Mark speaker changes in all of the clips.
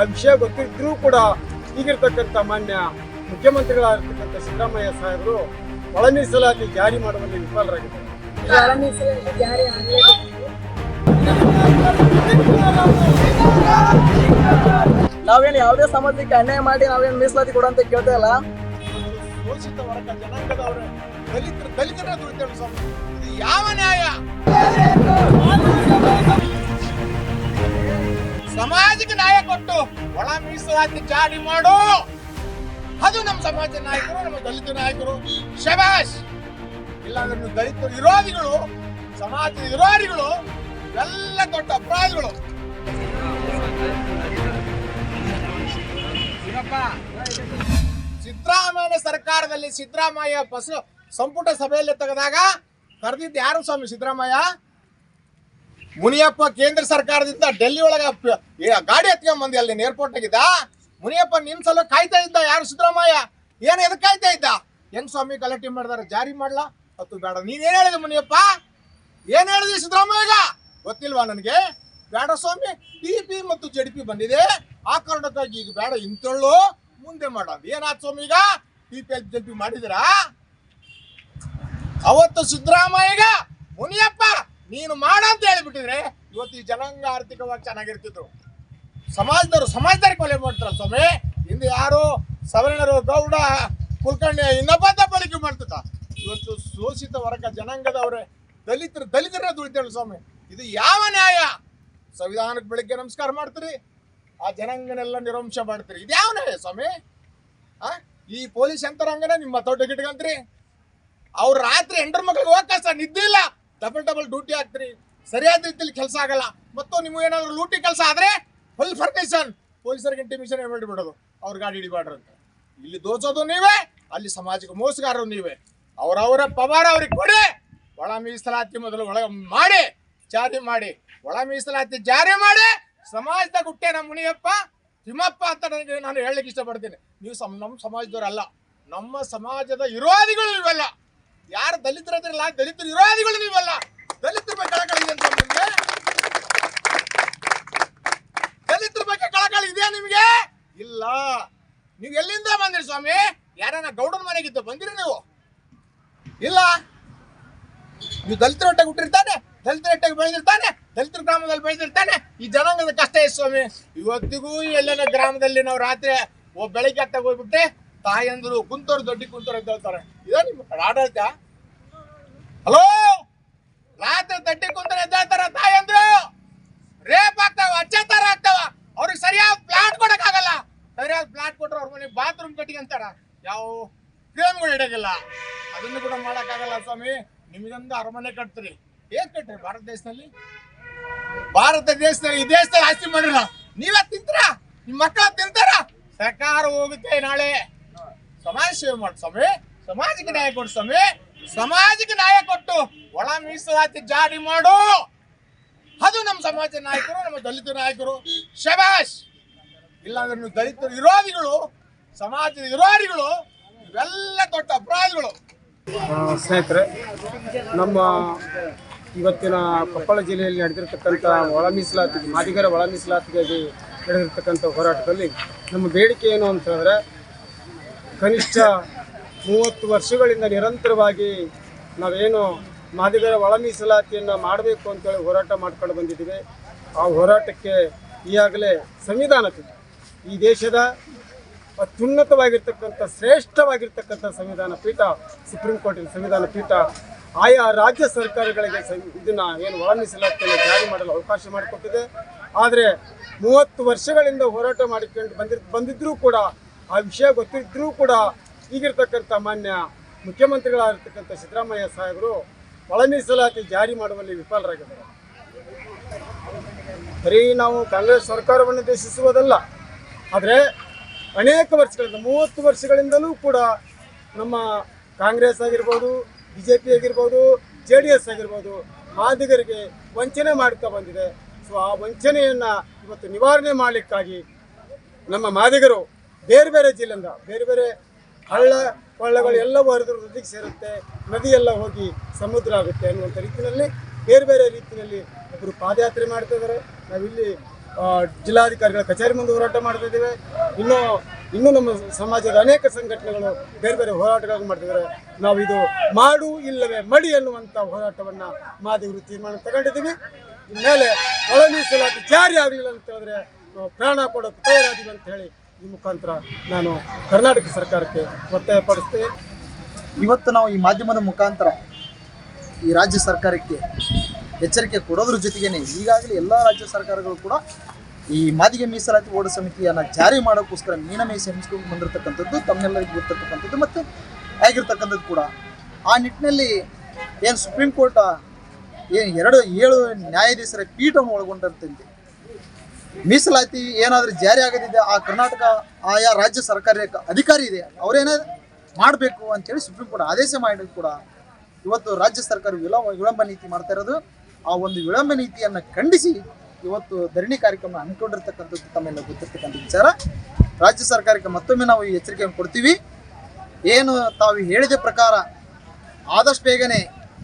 Speaker 1: ಆ ವಿಷಯ ಗೊತ್ತಿದ್ರೂ ಕೂಡ ಈಗಿರ್ತಕ್ಕಂಥ ಮಾನ್ಯ ಮುಖ್ಯಮಂತ್ರಿಗಳಾಗಿರ್ತಕ್ಕಂಥ ಸಿದ್ದರಾಮಯ್ಯ ಸಾಹೇಬರು ಒಳ ಮೀಸಲಾತಿ ಜಾರಿ ಮಾಡುವಲ್ಲಿ ವಿಫಲರಾಗಿದ್ದಾರೆ.
Speaker 2: ನಾವೇನು ಯಾವುದೇ ಸಮಾಜಕ್ಕೆ ಅನ್ಯಾಯ ಮಾಡಿ ನಾವೇನು ಮೀಸಲಾತಿ ಕೊಡು ಅಂತ ಕೇಳ್ತಾ ಇಲ್ಲ?
Speaker 3: ಶೋಷಿತ ವರ್ಗ ಜನಾಂಗದವರೇ ದಲಿತರು ದಲಿತರ ಸ್ವಾಮಿ. ಇದು ಯಾವ ನ್ಯಾಯ? ಸಮಾಜಕ್ಕೆ ನ್ಯಾಯ ಕೊಟ್ಟು ಒಳ ಮೀಸಲಾತಿ ಜಾರಿ ಮಾಡು. ಅದು ನಮ್ಮ ಸಮಾಜ ನಾಯಕರು, ನಮ್ಮ ದಲಿತ ನಾಯಕರು. ಶಬಾಷ್! ಇಲ್ಲಾಂದ್ರೆ ದಲಿತ ವಿರೋಧಿಗಳು, ಸಮಾಜದ ವಿರೋಧಿಗಳು, ಎಲ್ಲ ದೊಡ್ಡ ಅಪರಾಧಿಗಳು. ಸಿದ್ದರಾಮಯ್ಯ ಸರ್ಕಾರದಲ್ಲಿ ಸಿದ್ದರಾಮಯ್ಯ ಸಂಪುಟ ಸಭೆಯಲ್ಲಿ ತೆಗೆದಾಗ ಕರೆದಿದ್ದು ಯಾರು ಸ್ವಾಮಿ ಸಿದ್ದರಾಮಯ್ಯ? ಮುನಿಯಪ್ಪ ಕೇಂದ್ರ ಸರ್ಕಾರದಿಂದ ಡೆಲ್ಲಿ ಒಳಗ ಗಾಡಿ ಹತ್ಕೊಂಡ್ ಬಂದಿ ಅಲ್ಲಿ ಏರ್ಪೋರ್ಟ್ ಆಗಿದ್ದ ಮುನಿಯಪ್ಪ ನಿನ್ ಸಲ ಕಾಯ್ತಾ ಇದ್ದ ಯಾರು ಸಿದ್ದರಾಮಯ್ಯ? ಏನ್ ಎದಕ್ ಕಾಯ್ತಾ ಇದ್ದ? ಹೆಂಗ್ ಸ್ವಾಮಿ ಗಲಾಟೆ ಮಾಡಿದಾರ? ಜಾರಿ ಮಾಡ್ಲಾ? ಅದು ಬೇಡ. ನೀನ್ ಏನ್ ಹೇಳಿದ ಮುನಿಯಪ್ಪ? ಏನ್ ಹೇಳಿದ್ರಿ ಸಿದ್ದರಾಮಯ್ಯಗ ಗೊತ್ತಿಲ್ವಾ ನನಗೆ? ಬೇಡ ಸ್ವಾಮಿ. ಟಿ ಪಿ ಮತ್ತು ಜಡ್ ಪಿ ಬಂದಿದೆ. ಆ ಕಾರಣಕ್ಕಾಗಿ ಈಗ ಬೇಡ. ಇಂತಳ್ಳು ಮುಂದೆ ಮಾಡೋದು. ಏನಾದ್ ಸ್ವಾಮಿ ಈಗ? ಟಿ ಪಿ ಜಡ್ ಪಿ ಮಾಡಿದಿರಾ? ಅವತ್ತು ಸಿದ್ದರಾಮಯ್ಯಗ ಮುನಿಯಪ್ಪ ನೀನು ಮಾಡ ಅಂತ ಹೇಳಿಬಿಟ್ಟಿದ್ರೆ ಇವತ್ತು ಈ ಜನಾಂಗ ಆರ್ಥಿಕವಾಗಿ ಚೆನ್ನಾಗಿರ್ತಿದ್ರು. ಸಮಾಜದವರು ಸಮಾಜದಾರಿ ಕೊಲೆ ಮಾಡ್ತಾರ ಸ್ವಾಮಿ. ಇಂದು ಯಾರು ಸವರ್ಣರು ಗೌಡ ಕುಲ್ಕರ್ಣಿ ಇನ್ನೊಬ್ಬ ಬಳಕೆ ಮಾಡ್ತಿದ್ದ. ಇವತ್ತು ಶೋಷಿತ ವರ್ಗ ಜನಾಂಗದವರೇ, ದಲಿತರು, ದಲಿತರ ದುಡಿತೇವೆ ಸ್ವಾಮಿ. ಇದು ಯಾವ ನ್ಯಾಯ? ಸಂವಿಧಾನಕ್ಕೆ ಬೆಳಿಗ್ಗೆ ನಮಸ್ಕಾರ ಮಾಡ್ತೀರಿ, ಆ ಜನಾಂಗನೆಲ್ಲ ನಿರಂಶ ಮಾಡ್ತೀರಿ. ಇದು ಯಾವ ನ್ಯಾಯ ಸ್ವಾಮಿ? ಆ? ಈ ಪೊಲೀಸ್ ಯಂತ್ರಾಂಗನ ನಿಮ್ಮ ತೋಟ ಗಿಟ್ಕಂತ್ರಿ ಅವ್ರು ರಾತ್ರಿ ಹೆಂಡ್ರ ಮಕ್ಳಿಗೆ ಹೋಗಕ್ಕ ನಿದ್ದೆ ಇಲ್ಲ. ಡಬಲ್ ಡಬಲ್ ಡ್ಯೂಟಿ ಹಾಕ್ತೀರಿ ಸರಿಯಾದ ರೀತಿಯಲ್ಲಿ ಕೆಲಸ ಆಗಲ್ಲ. ಮತ್ತು ನಿಮ್ಗೆ ಏನಾದರೂ ಲೂಟಿ ಕೆಲಸ ಆದರೆ ಫುಲ್ ಫರ್ನಿಷನ್ ಪೊಲೀಸರಿಗೆ ಇಂಟಿಮಿಷನ್ ಬಿಡೋದು ಅವ್ರ ಗಾಡಿ ಹಿಡಿಬಾಡ್ರಿ ಅಂತ. ಇಲ್ಲಿ ದೋಚೋದು ನೀವೇ, ಅಲ್ಲಿ ಸಮಾಜಕ್ಕೆ ಮೋಸಗಾರರು ನೀವೇ. ಅವರವರ ಪವಾರ ಅವ್ರಿಗೆ ಕೊಡಿ. ಒಳ ಮೀಸಲಾತಿ ಮೊದಲು ಒಳಗೆ ಮಾಡಿ, ಜಾರಿ ಮಾಡಿ. ಒಳ ಮೀಸಲಾತಿ ಜಾರಿ ಮಾಡಿ, ಸಮಾಜದ ಗುಟ್ಟೆ ನಮ್ಮ ಮುನಿಯಪ್ಪ, ತಿಮ್ಮಪ್ಪ ಅಂತ ನನಗೆ ನಾನು ಹೇಳಲಿಕ್ಕೆ ಇಷ್ಟಪಡ್ತೀನಿ. ನೀವು ಸಮ, ನಮ್ಮ ಸಮಾಜದವರಲ್ಲ. ನಮ್ಮ ಸಮಾಜದ ವಿರೋಧಿಗಳು ನೀವೆಲ್ಲ. ಯಾರು ದಲಿತರದಿರಲ್ಲ ದಲಿತರ ವಿರೋಧಿಗಳು ನೀವಲ್ಲ. ದಲಿತರ ಬಗ್ಗೆ ಕಳಕಳಿ ಇದೆ ಅಂತ ದಲಿತರ ಬಗ್ಗೆ ಕಳಕಳಿ ಇದೆಯಾ ನಿಮಗೆ? ಇಲ್ಲ. ನೀವು ಎಲ್ಲಿಂದ ಬಂದಿರಿ ಸ್ವಾಮಿ? ಯಾರನ್ನ ಗೌಡನ ಮನೆಗಿದ್ದು ಬಂದಿರಿ ನೀವು? ಇಲ್ಲ. ನೀವು ದಲಿತರ ಹೊಟ್ಟೆಗೆ ಹುಟ್ಟಿರ್ತಾನೆ, ದಲಿತರ ಹೊಟ್ಟೆಗೆ ಬೆಳೆದಿರ್ತಾನೆ, ದಲಿತರ ಗ್ರಾಮದಲ್ಲಿ ಬೆಳೆದಿರ್ತಾನೆ. ಈ ಜನಾಂಗದ ಕಷ್ಟ ಸ್ವಾಮಿ? ಇವತ್ತಿಗೂ ಎಲ್ಲೆನ ಗ್ರಾಮದಲ್ಲಿ ನಾವು ರಾತ್ರಿ ಬೆಳಿಗ್ಗೆ ಹತ್ತಾಗ ಹೋಗ್ಬಿಟ್ಟೆ ತಾಯಂದ್ರು ಕುಂತೋರು ದೊಡ್ಡ ಕುಂತವ್ರು ಅಂತ ಹೇಳ್ತಾರೆ. ಇದೇ ನಿಮ್ಮ ಆಡಳಿತ ಹಲೋ? ರಾತ್ರಿ ತಟ್ಟಿ ಅಂತ ಎದ್ದೇಳ್ತಾರ ತಾಯಂದ್ರು ರೇಪ್ ಆಗ್ತಾವ ಅಚ್ಚಾರ ಆಗ್ತಾವ. ಅವ್ರಿಗೆ ಸರಿಯಾದ ಪ್ಲಾಟ್ ಕೊಡಕ್ಕಾಗಲ್ಲ. ಸರಿಯಾದ ಪ್ಲಾಟ್ ಕೊಟ್ರೆ ಅವ್ರ ಮನೆ ಬಾತ್ರೂಮ್ ಕಟ್ಟಿಗೆ ಅಂತಾರ. ಯಾವ ಫ್ರೇಮ್ಗಳು ಇಡೋದಿಲ್ಲ. ಅದನ್ನು ಕೂಡ ಮಾಡಕ್ಕಾಗಲ್ಲ ಸ್ವಾಮಿ. ನಿಮಗೊಂದು ಅರಮನೆ ಕಟ್ತೀರಿ. ಏನ್ ಕಟ್ಟ್ರಿ ಭಾರತ ದೇಶದಲ್ಲಿ? ಭಾರತ ದೇಶದಲ್ಲಿ, ಈ ದೇಶದಲ್ಲಿ ಆಸ್ತಿ ಮಾಡಿಲ್ಲ. ನೀವೇ ತಿಂತೀರಾ? ನಿಮ್ಮ ಮಕ್ಕಳ ತಿಂತಾರ? ಸರ್ಕಾರ ಹೋಗುತ್ತೆ ನಾಳೆ. ಸಮಾಜ ಸೇವೆ ಮಾಡಿ ಸ್ವಾಮಿ. ಸಮಾಜಕ್ಕೆ ನ್ಯಾಯ ಕೊಡು ಸ್ವಾಮಿ. ಸಮಾಜಕ್ಕೆ ನ್ಯಾಯ ಕೊಟ್ಟು ಒಳ ಮೀಸಲಾತಿ ಜಾರಿ ಮಾಡು. ಅದು ನಮ್ಮ ಸಮಾಜ ನಾಯಕರು, ನಮ್ಮ ದಲಿತ ನಾಯಕರು. ಶಬಾಷ್! ಇಲ್ಲಾಂದ್ರೆ ನೀವು ದಲಿತ ವಿರೋಧಿಗಳು, ಸಮಾಜದ ವಿರೋಧಿಗಳು, ಇವೆಲ್ಲ ದೊಡ್ಡ ಅಪರಾಧಿಗಳು.
Speaker 1: ಸ್ನೇಹಿತರೆ, ನಮ್ಮ ಇವತ್ತಿನ ಕೊಪ್ಪಳ ಜಿಲ್ಲೆಯಲ್ಲಿ ನಡೆದಿರ್ತಕ್ಕಂಥ ಒಳ ಮೀಸಲಾತಿ, ಮಾದಿಗರ ಒಳ ಮೀಸಲಾತಿಗಾಗಿ ನಡೆದಿರ್ತಕ್ಕಂಥ ಹೋರಾಟದಲ್ಲಿ ನಮ್ಮ ಬೇಡಿಕೆ ಏನು ಅಂತ ಹೇಳಿದ್ರೆ ಕನಿಷ್ಠ ಮೂವತ್ತು ವರ್ಷಗಳಿಂದ ನಿರಂತರವಾಗಿ ನಾವೇನು ಮಾದಿಗರ ಒಳ ಮೀಸಲಾತಿಯನ್ನು ಮಾಡಬೇಕು ಅಂತೇಳಿ ಹೋರಾಟ ಮಾಡ್ಕೊಂಡು ಬಂದಿದ್ದೀವಿ. ಆ ಹೋರಾಟಕ್ಕೆ ಈಗಾಗಲೇ ಸಂವಿಧಾನಕ್ಕೆ ಈ ದೇಶದ ಅತ್ಯುನ್ನತವಾಗಿರ್ತಕ್ಕಂಥ, ಶ್ರೇಷ್ಠವಾಗಿರ್ತಕ್ಕಂಥ ಸಂವಿಧಾನ ಪೀಠ, ಸುಪ್ರೀಂ ಕೋರ್ಟಿನ ಸಂವಿಧಾನ ಪೀಠ, ಆಯಾ ರಾಜ್ಯ ಸರ್ಕಾರಗಳಿಗೆ ಇದನ್ನು ಏನು ಒಳ ಮೀಸಲಾತಿಯನ್ನು ಜಾರಿ ಮಾಡಲು ಅವಕಾಶ ಮಾಡಿಕೊಟ್ಟಿದೆ. ಆದರೆ ಮೂವತ್ತು ವರ್ಷಗಳಿಂದ ಹೋರಾಟ ಮಾಡಿಕೊಂಡು ಬಂದಿರ್ ಬಂದಿದ್ದರೂ ಕೂಡ ಆ ವಿಷಯ ಗೊತ್ತಿದ್ರೂ ಕೂಡ ಈಗಿರ್ತಕ್ಕಂಥ ಮಾನ್ಯ ಮುಖ್ಯಮಂತ್ರಿಗಳಾಗಿರ್ತಕ್ಕಂಥ ಸಿದ್ದರಾಮಯ್ಯ ಸಾಹೇಬರು ಒಳ ಮೀಸಲಾತಿ ಜಾರಿ ಮಾಡುವಲ್ಲಿ ವಿಫಲರಾಗಿದ್ದಾರೆ. ಬರೀ ನಾವು ಕಾಂಗ್ರೆಸ್ ಸರ್ಕಾರವನ್ನು ದೇಶಿಸುವುದಲ್ಲ ಆದರೆ ಅನೇಕ ವರ್ಷಗಳಿಂದ, ಮೂವತ್ತು ವರ್ಷಗಳಿಂದಲೂ ಕೂಡ ನಮ್ಮ ಕಾಂಗ್ರೆಸ್ ಆಗಿರ್ಬೋದು ಬಿ ಜೆ ಪಿ ಆಗಿರ್ಬೋದು, ಜೆ ಡಿ ಎಸ್ ಆಗಿರ್ಬೋದು ಮಾದಿಗರಿಗೆ ವಂಚನೆ ಮಾಡ್ತಾ ಬಂದಿದೆ. ಸೊ ಆ ವಂಚನೆಯನ್ನು ಇವತ್ತು ನಿವಾರಣೆ ಮಾಡಲಿಕ್ಕಾಗಿ ನಮ್ಮ ಮಾದಿಗರು ಬೇರೆ ಬೇರೆ ಜಿಲ್ಲೆಯಿಂದ, ಬೇರೆ ಬೇರೆ ಹಳ್ಳ, ಕೊಳ್ಳಗಳು ಎಲ್ಲವೂ ಹರಿದು ನದಿಗೆ ಸೇರುತ್ತೆ. ನದಿಯೆಲ್ಲ ಎಲ್ಲ ಹೋಗಿ ಸಮುದ್ರ ಆಗುತ್ತೆ ಅನ್ನುವಂಥ ರೀತಿಯಲ್ಲಿ ಬೇರೆ ಬೇರೆ ರೀತಿಯಲ್ಲಿ ಒಬ್ಬರು ಪಾದಯಾತ್ರೆ ಮಾಡ್ತಾ ಇದ್ದಾರೆ. ನಾವಿಲ್ಲಿ ಜಿಲ್ಲಾಧಿಕಾರಿಗಳ ಕಚೇರಿ ಮುಂದೆ ಹೋರಾಟ ಮಾಡ್ತಾ ಇದ್ದೇವೆ. ಇನ್ನು, ಇನ್ನೂ ನಮ್ಮ ಸಮಾಜದ ಅನೇಕ ಸಂಘಟನೆಗಳು ಬೇರೆ ಬೇರೆ ಹೋರಾಟಗಳನ್ನು ಮಾಡ್ತಿದ್ದಾರೆ ನಾವು ಇದು ಮಾಡು ಇಲ್ಲವೇ ಮಡಿ ಅನ್ನುವಂಥ ಹೋರಾಟವನ್ನು ಮಾದಿಗರು ತೀರ್ಮಾನ ತಗೊಂಡಿದ್ದೀವಿ. ಇನ್ಮೇಲೆ ಒಳ ಮೀಸಲಾತಿ ಜಾರಿ ಆಗಲಿಲ್ಲ ಅಂತ ಹೇಳಿದ್ರೆ ನಾವು ಪ್ರಾಣ ಕೊಡೋಕೆ ತಯಾರಾದೀವಿ ಅಂತ ಹೇಳಿ ಈ ಮುಖಾಂತರ ನಾನು ಕರ್ನಾಟಕ ಸರ್ಕಾರಕ್ಕೆ ಒತ್ತಾಯಪಡಿಸ್ತೇನೆ
Speaker 4: ಇವತ್ತು ನಾವು ಈ ಮಾಧ್ಯಮದ ಮುಖಾಂತರ ಈ ರಾಜ್ಯ ಸರ್ಕಾರಕ್ಕೆ ಎಚ್ಚರಿಕೆ ಕೊಡೋದ್ರ ಜೊತೆಗೇನೆ ಈಗಾಗಲೇ ಎಲ್ಲ ರಾಜ್ಯ ಸರ್ಕಾರಗಳು ಕೂಡ ಈ ಮಾದಿಗೆ ಮೀಸಲಾತಿ ಓಡ ಸಮಿತಿಯನ್ನು ಜಾರಿ ಮಾಡೋಕ್ಕೋಸ್ಕರ ಮೀನಮೇಷ ಎಣಿಸ್ಕೊಂಡು ಬಂದಿರತಕ್ಕಂಥದ್ದು, ತಮ್ಮೆಲ್ಲರಿಗೂ ಗೊತ್ತಿರ್ತಕ್ಕಂಥದ್ದು ಮತ್ತು ಆಗಿರ್ತಕ್ಕಂಥದ್ದು ಕೂಡ. ಆ ನಿಟ್ಟಿನಲ್ಲಿ ಏನು ಸುಪ್ರೀಂ ಕೋರ್ಟ್ ಏನು ಎರಡು ಏಳು ನ್ಯಾಯಾಧೀಶರ ಪೀಠವನ್ನು ಒಳಗೊಂಡಿರ್ತಂತೆ. ಮೀಸಲಾತಿ ಏನಾದರೂ ಜಾರಿ ಆಗದಿದೆ ಆ ಕರ್ನಾಟಕ ಆಯಾ ರಾಜ್ಯ ಸರ್ಕಾರಿ ಅಧಿಕಾರಿ ಇದೆ, ಅವರೇನೇ ಮಾಡಬೇಕು ಅಂತೇಳಿ ಸುಪ್ರೀಂ ಕೋರ್ಟ್ ಆದೇಶ ಮಾಡಿದ್ರು ಕೂಡ. ಇವತ್ತು ರಾಜ್ಯ ಸರ್ಕಾರ ವಿಳಂಬ ವಿಳಂಬ ನೀತಿ ಮಾಡ್ತಾ ಇರೋದು. ಆ ಒಂದು ವಿಳಂಬ ನೀತಿಯನ್ನು ಖಂಡಿಸಿ ಇವತ್ತು ಧರಣಿ ಕಾರ್ಯಕ್ರಮ ಹಮ್ಮಿಕೊಂಡಿರ್ತಕ್ಕಂಥದ್ದು ತಮ್ಮೆಲ್ಲ ಗೊತ್ತಿರ್ತಕ್ಕಂಥ ವಿಚಾರ. ರಾಜ್ಯ ಸರ್ಕಾರಕ್ಕೆ ಮತ್ತೊಮ್ಮೆ ನಾವು ಈ ಎಚ್ಚರಿಕೆಯನ್ನು ಕೊಡ್ತೀವಿ. ಏನು ತಾವು ಹೇಳಿದ ಪ್ರಕಾರ ಆದಷ್ಟು ಬೇಗನೆ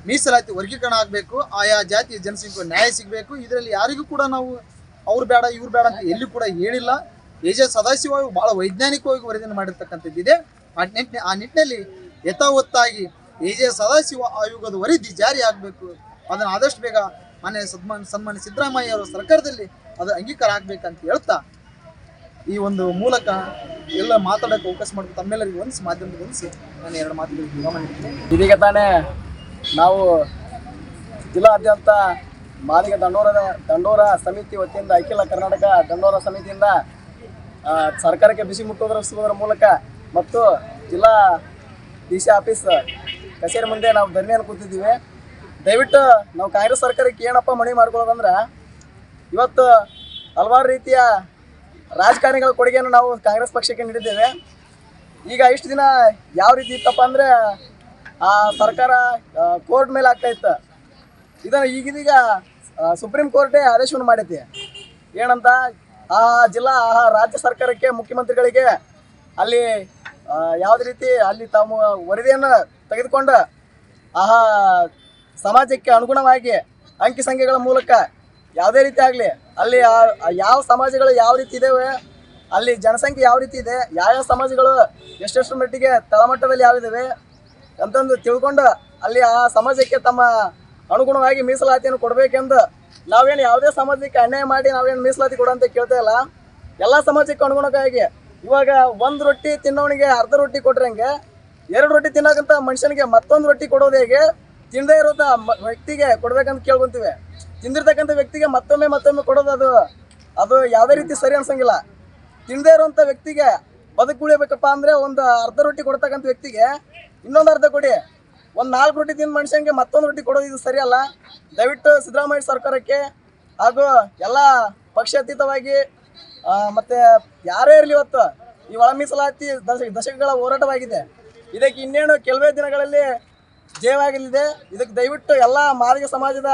Speaker 4: ಮೀಸಲಾತಿ ವರ್ಗೀಕರಣ ಆಗಬೇಕು. ಆಯಾ ಜಾತಿಯ ಜನಸಂಖ್ಯೆ ನ್ಯಾಯ ಸಿಗಬೇಕು. ಇದರಲ್ಲಿ ಯಾರಿಗೂ ಕೂಡ ನಾವು ಅವ್ರು ಬೇಡ, ಇವ್ರು ಬೇಡ ಅಂತ ಎಲ್ಲಿ ಕೂಡ ಹೇಳಿಲ್ಲ. ಎಜೆ ಜೆ ಬಹಳ ವೈಜ್ಞಾನಿಕವಾಗಿ ವರದಿಯನ್ನು ಮಾಡಿರ್ತಕ್ಕಂಥದ್ದಿದೆ ಆ ನಿಟ್ಟಿನ ಆ ನಿಟ್ಟಿನಲ್ಲಿ ಯಥಾವತ್ತಾಗಿ ಎಜೆ ಸದಾಶಿವ ಆಯೋಗದ ವರದಿ ಜಾರಿ ಆಗಬೇಕು. ಅದನ್ನು ಆದಷ್ಟು ಬೇಗ ಮಾನ್ಯ ಸನ್ಮಾನ ಸನ್ಮಾನ್ಯ ಸಿದ್ದರಾಮಯ್ಯ ಅವರ ಸರ್ಕಾರದಲ್ಲಿ ಅದು ಅಂಗೀಕಾರ ಆಗಬೇಕಂತ ಹೇಳ್ತಾ ಈ ಒಂದು ಮೂಲಕ ಎಲ್ಲ ಮಾತಾಡೋಕೆ ಅವಕಾಶ ಮಾಡ್ಬೇಕು. ತಮ್ಮೆಲ್ಲರಿಗೂ ಒಂದು ಮಾಧ್ಯಮದ ಒಂದು ನಾನು ಎರಡು ಮಾತುಗಳಿಗೆ ಗಮನ
Speaker 2: ಇದೀಗ ತಾನೇ ನಾವು ಜಿಲ್ಲಾದ್ಯಂತ ಮಾದಿಗ ದಂಡೋರ ದಂಡೋರ ಸಮಿತಿ ವತಿಯಿಂದ, ಅಖಿಲ ಕರ್ನಾಟಕ ದಂಡೋರ ಸಮಿತಿಯಿಂದ ಸರ್ಕಾರಕ್ಕೆ ಬಿಸಿ ಮುಟ್ಟುವುದರ ಮೂಲಕ ಮತ್ತು ಜಿಲ್ಲಾ ಡಿ ಸಿ ಆಫೀಸ್ ಕಚೇರಿ ಮುಂದೆ ನಾವು ಧರಣಿಯನ್ನು ಕೂತಿದ್ದೀವಿ. ದಯವಿಟ್ಟು ನಾವು ಕಾಂಗ್ರೆಸ್ ಸರ್ಕಾರಕ್ಕೆ ಏನಪ್ಪ ಮನವಿ ಮಾಡ್ಕೊಳ್ಳೋದಂದ್ರೆ, ಇವತ್ತು ಹಲವಾರು ರೀತಿಯ ರಾಜಕಾರಣಿಗಳ ಕೊಡುಗೆಯನ್ನು ನಾವು ಕಾಂಗ್ರೆಸ್ ಪಕ್ಷಕ್ಕೆ ನೀಡಿದ್ದೇವೆ. ಈಗ ಇಷ್ಟು ದಿನ ಯಾವ ರೀತಿ ಇತ್ತಪ್ಪ ಅಂದರೆ, ಆ ಸರ್ಕಾರ ಕೋರ್ಟ್ ಮೇಲೆ ಆಗ್ತಾ ಇತ್ತು. ಇದನ್ನು ಈಗಿದೀಗ ಸುಪ್ರೀಂ ಕೋರ್ಟೇ ಆದೇಶವನ್ನು ಮಾಡೈತಿ ಏನಂತ? ಆ ಜಿಲ್ಲಾ, ಆ ರಾಜ್ಯ ಸರ್ಕಾರಕ್ಕೆ, ಮುಖ್ಯಮಂತ್ರಿಗಳಿಗೆ ಅಲ್ಲಿ ಯಾವ ಯಾವುದೇ ರೀತಿ ಅಲ್ಲಿ ತಮ್ಮ ವರದಿಯನ್ನು ತೆಗೆದುಕೊಂಡು, ಆ ಸಮಾಜಕ್ಕೆ ಅನುಗುಣವಾಗಿ ಅಂಕಿ ಸಂಖ್ಯೆಗಳ ಮೂಲಕ ಯಾವುದೇ ರೀತಿ ಆಗಲಿ, ಅಲ್ಲಿ ಯಾವ ಸಮಾಜಗಳು ಯಾವ ರೀತಿ ಇದ್ದಾವೆ ಅಲ್ಲಿ ಜನಸಂಖ್ಯೆ ಯಾವ ರೀತಿ ಇದೆ ಯಾವ್ಯಾವ ಸಮಾಜಗಳು ಎಷ್ಟೆಷ್ಟು ಮಟ್ಟಿಗೆ ತಳಮಟ್ಟದಲ್ಲಿ ಯಾವಿದಾವೆ ಅಂತಂದು ತಿಳ್ಕೊಂಡು ಅಲ್ಲಿ ಆ ಸಮಾಜಕ್ಕೆ ತಮ್ಮ ಅನುಗುಣವಾಗಿ ಮೀಸಲಾತಿಯನ್ನು ಕೊಡಬೇಕೆಂದು ನಾವೇನು ಯಾವುದೇ ಸಮಾಜಕ್ಕೆ ಅನ್ಯಾಯ ಮಾಡಿ ನಾವೇನು ಮೀಸಲಾತಿ ಕೊಡು ಅಂತ ಕೇಳ್ತಾ ಇಲ್ಲ. ಎಲ್ಲ ಸಮಾಜಕ್ಕೆ ಅನುಗುಣಕ್ಕಾಗಿ ಇವಾಗ ಒಂದು ರೊಟ್ಟಿ ತಿನ್ನೋನಿಗೆ ಅರ್ಧ ರೊಟ್ಟಿ ಕೊಟ್ರಂಗೆ ಎರಡು ರೊಟ್ಟಿ ತಿನ್ನೋಕ್ಕಂತ ಮನುಷ್ಯನಿಗೆ ಮತ್ತೊಂದು ರೊಟ್ಟಿ ಕೊಡೋದು ಹೇಗೆ? ತಿನ್ನದೇ ಇರೋದ ವ್ಯಕ್ತಿಗೆ ಕೊಡ್ಬೇಕಂತ ಕೇಳ್ಕೊಂತೀವಿ. ತಿಂದಿರ್ತಕ್ಕಂಥ ವ್ಯಕ್ತಿಗೆ ಮತ್ತೊಮ್ಮೆ ಮತ್ತೊಮ್ಮೆ ಕೊಡೋದು ಅದು ಅದು ಯಾವುದೇ ರೀತಿ ಸರಿ ಅನ್ಸಂಗಿಲ್ಲ. ತಿನ್ನದೇ ಇರುವಂಥ ವ್ಯಕ್ತಿಗೆ ಬದುಕು ಉಳಿಬೇಕಪ್ಪ ಅಂದರೆ ಒಂದು ಅರ್ಧ ರೊಟ್ಟಿ ಕೊಡ್ತಕ್ಕಂಥ ವ್ಯಕ್ತಿಗೆ ಇನ್ನೊಂದು ಅರ್ಧ ಕೊಡಿ. ಒಂದು ನಾಲ್ಕು ರೊಟ್ಟಿ ತಿಂದ ಮನುಷ್ಯಂಗೆ ಮತ್ತೊಂದು ರೊಟ್ಟಿ ಕೊಡೋದು ಇದು ಸರಿಯಲ್ಲ? ದಯವಿಟ್ಟು ಸಿದ್ದರಾಮಯ್ಯ ಸರ್ಕಾರಕ್ಕೆ ಹಾಗೂ ಎಲ್ಲ ಪಕ್ಷಾತೀತವಾಗಿ ಮತ್ತು ಯಾರೇ ಇರಲಿ ಇವತ್ತು ಈ ಒಳ ಮೀಸಲಾತಿ ದಶ, ದಶಕಗಳ ಹೋರಾಟವಾಗಿದೆ. ಇದಕ್ಕೆ ಇನ್ನೇನು ಕೆಲವೇ ದಿನಗಳಲ್ಲಿ ಜಯವಾಗಲಿದೆ ಇದಕ್ಕೆ ದಯವಿಟ್ಟು ಎಲ್ಲ ಮಾದಿಗ ಸಮಾಜದ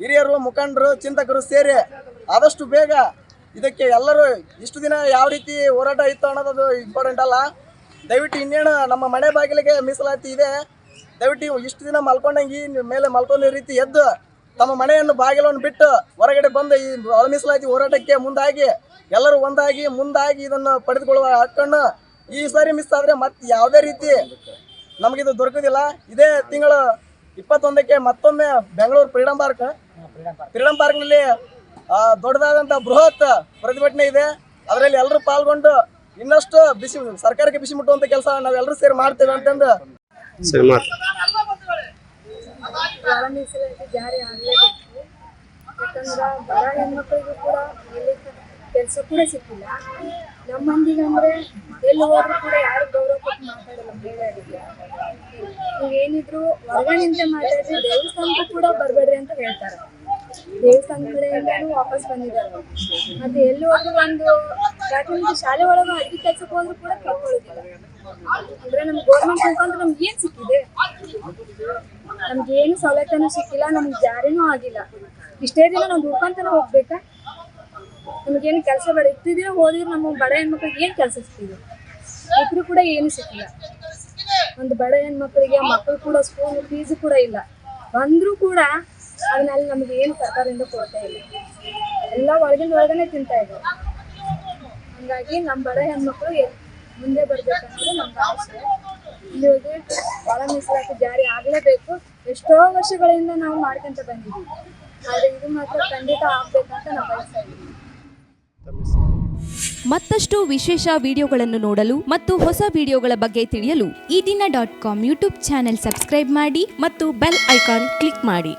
Speaker 2: ಹಿರಿಯರು, ಮುಖಂಡರು, ಚಿಂತಕರು ಸೇರಿ ಆದಷ್ಟು ಬೇಗ ಇದಕ್ಕೆ ಎಲ್ಲರೂ ಇಷ್ಟು ದಿನ ಯಾವ ರೀತಿ ಹೋರಾಟ ಇತ್ತು ಅನ್ನೋದು ಇಂಪಾರ್ಟೆಂಟ್ ಅಲ್ಲ. ದಯವಿಟ್ಟು ಇನ್ನೇನು ನಮ್ಮ ಮನೆ ಬಾಗಿಲಿಗೆ ಮೀಸಲಾತಿ ಇದೆ. ದಯವಿಟ್ಟು ಇಷ್ಟು ದಿನ ಮಲ್ಕೊಂಡಂಗೆ ಈ ಮೇಲೆ ಮಲ್ಕೊಂಡಿರೋ ರೀತಿ ಎದ್ದು ತಮ್ಮ ಮನೆಯನ್ನು ಬಾಗಿಲನ್ನು ಬಿಟ್ಟು ಹೊರಗಡೆ ಬಂದು ಈ ಮೀಸಲಾತಿ ಹೋರಾಟಕ್ಕೆ ಮುಂದಾಗಿ, ಎಲ್ಲರೂ ಒಂದಾಗಿ, ಮುಂದಾಗಿ ಇದನ್ನು ಪಡೆದುಕೊಳ್ಳುವ ಹಕ್ಕನ್ನು ಈ ಸಾರಿ ಮಿಸ್ ಆದರೆ ಮತ್ತೆ ಯಾವುದೇ ರೀತಿ ನಮಗಿದು ದೊರಕುದಿಲ್ಲ. ಇದೇ ತಿಂಗಳು ಇಪ್ಪತ್ತೊಂದಕ್ಕೆ ಮತ್ತೊಮ್ಮೆ ಬೆಂಗಳೂರು ಫ್ರೀಡಂ ಪಾರ್ಕ್. ಫ್ರೀಡಂ ಪಾರ್ಕ್ನಲ್ಲಿ ದೊಡ್ಡದಾದಂಥ ಬೃಹತ್ ಪ್ರತಿಭಟನೆ ಇದೆ. ಅದರಲ್ಲಿ ಎಲ್ಲರೂ ಪಾಲ್ಗೊಂಡು ಇನ್ನಷ್ಟು ಬಿಸಿ ಸರ್ಕಾರಕ್ಕೆ ಬಿಸಿ ಮುಟ್ಟುವಂಥ ಕೆಲಸ ನಾವೆಲ್ಲರೂ ಸೇರಿ ಮಾಡ್ತೇವೆ ಅಂತಂದು
Speaker 5: ಮೀಸಲಾತಿ ಜಾರಿ ಆಗಲೇಬೇಕು ಯಾಕಂದ್ರೆ ಬಡ ಹೆಣ್ಮಕ್ಳಿಗೂ ಕೂಡ ಕೆಲಸ ಕೂಡ ಸಿಕ್ಕಿಲ್ಲ ನಮ್ಮ ಮಂದಿಗೆ ಎಲ್ಲಿ ಹೋದ್ರು ಕೂಡ ಯಾರು ಗೌರವ ಕೊಟ್ಟು ಮಾತಾಡಲ್ಲ ಮಹಿಳೆಯರಿಗೆ ನೀವೇನಿದ್ರು ಹೊರಗಣಿಂದ ಮಾತಾಡಿದ್ರೆ ಕೂಡ ಬರಬೇಡ್ರಿ ಅಂತ ಹೇಳ್ತಾರೆ. ದೇವಸ್ಥಾನ ಕಡೆಯಿಂದನೂ ವಾಪಸ್ ಬಂದಿದ್ದಾರೆ. ಮತ್ತೆ ಎಲ್ಲಿ ಹೋದ್ರು ಒಂದು ಪ್ರಾಥಮಿಕ ಶಾಲೆ ಒಳಗ ಅಡಿಗೆ ಕೆಲ್ಸಕ್ಕೆ ಹೋದ್ರು ಕೂಡ ಕಳ್ಕೊಳ್ಳೋದಿಲ್ಲ ಅಂದ್ರೆ ನಮ್ಗೆ ಗೌರ್ಮೆಂಟ್ ಮುಖಾಂತರ ನಮ್ಗೆ ಏನ್ ಸಿಕ್ಕಿದೆ? ನಮ್ಗೆ ಏನು ಸವಲತ್ತನೂ ಸಿಕ್ಕಿಲ್ಲ, ನಮ್ಗೆ ಜಾರಿನೂ ಆಗಿಲ್ಲ. ಇಷ್ಟೇ ದಿನ ನಾವು ದುಡ್ಕೊಂತಾನೆ ಹೋಗ್ಬೇಕಾ? ನಮಗೇನು ಕೆಲಸ ಬೇಡ. ದಿನ ಹೋದಿದ್ರೆ ನಮ್ಮ ಬಡ ಹೆಣ್ಮಕ್ಳಿಗೆ ಏನು ಕೆಲಸ ಸಿಕ್ಕಿದೆ? ಇದ್ರು ಕೂಡ ಏನು ಸಿಕ್ಕಿಲ್ಲ. ಒಂದು ಬಡ ಹೆಣ್ಮಕ್ಳಿಗೆ ಮಕ್ಕಳು ಕೂಡ ಸ್ಕೂಲ್ ಫೀಸ್ ಕೂಡ ಇಲ್ಲ. ಬಂದರೂ ಕೂಡ ಅದನ್ನಲ್ಲಿ ನಮಗೆ ಏನು ಸರ್ಕಾರದಿಂದ ಕೊಡ್ತಾ ಇಲ್ಲ. ಎಲ್ಲ ಒಳಗಿಂದ ಒಳಗನೆ ತಿಂತಾ ಇದ್ದಾರೆ. ಹಂಗಾಗಿ ನಮ್ಮ ಬಡ ಹೆಣ್ಮಕ್ಳು ಮುಂದೆ ಬರ್ಬೇಕನ್ನೋದು ನಮ್ಗೆ ಆಸೆ. ಇಲ್ಲಿ ಒಳ ಮೀಸಲಾತಿ ಜಾರಿ ಆಗಲೇಬೇಕು. ಎಷ್ಟೋ ವರ್ಷಗಳಿಂದ ನಾವು ಮಾಡ್ಕೊಂತ ಬಂದಿದ್ದೀವಿ. ಆದರೆ ಇದು ಮಾತ್ರ ಖಂಡಿತ ಆಗ್ಬೇಕಂತ ನಾವು ಬಯಸ್ತಾ ಇದ್ದೀವಿ.
Speaker 6: ಮತ್ತಷ್ಟು ವಿಶೇಷ ವಿಡಿಯೋಗಳನ್ನು ನೋಡಲು ಮತ್ತು ಹೊಸ ವಿಡಿಯೋಗಳ ಬಗ್ಗೆ ತಿಳಿಯಲು
Speaker 7: Eedina dot com YouTube channel subscribe ಮಾಡಿ ಮತ್ತು ಬೆಲ್ ಐಕಾನ್ ಕ್ಲಿಕ್ ಮಾಡಿ.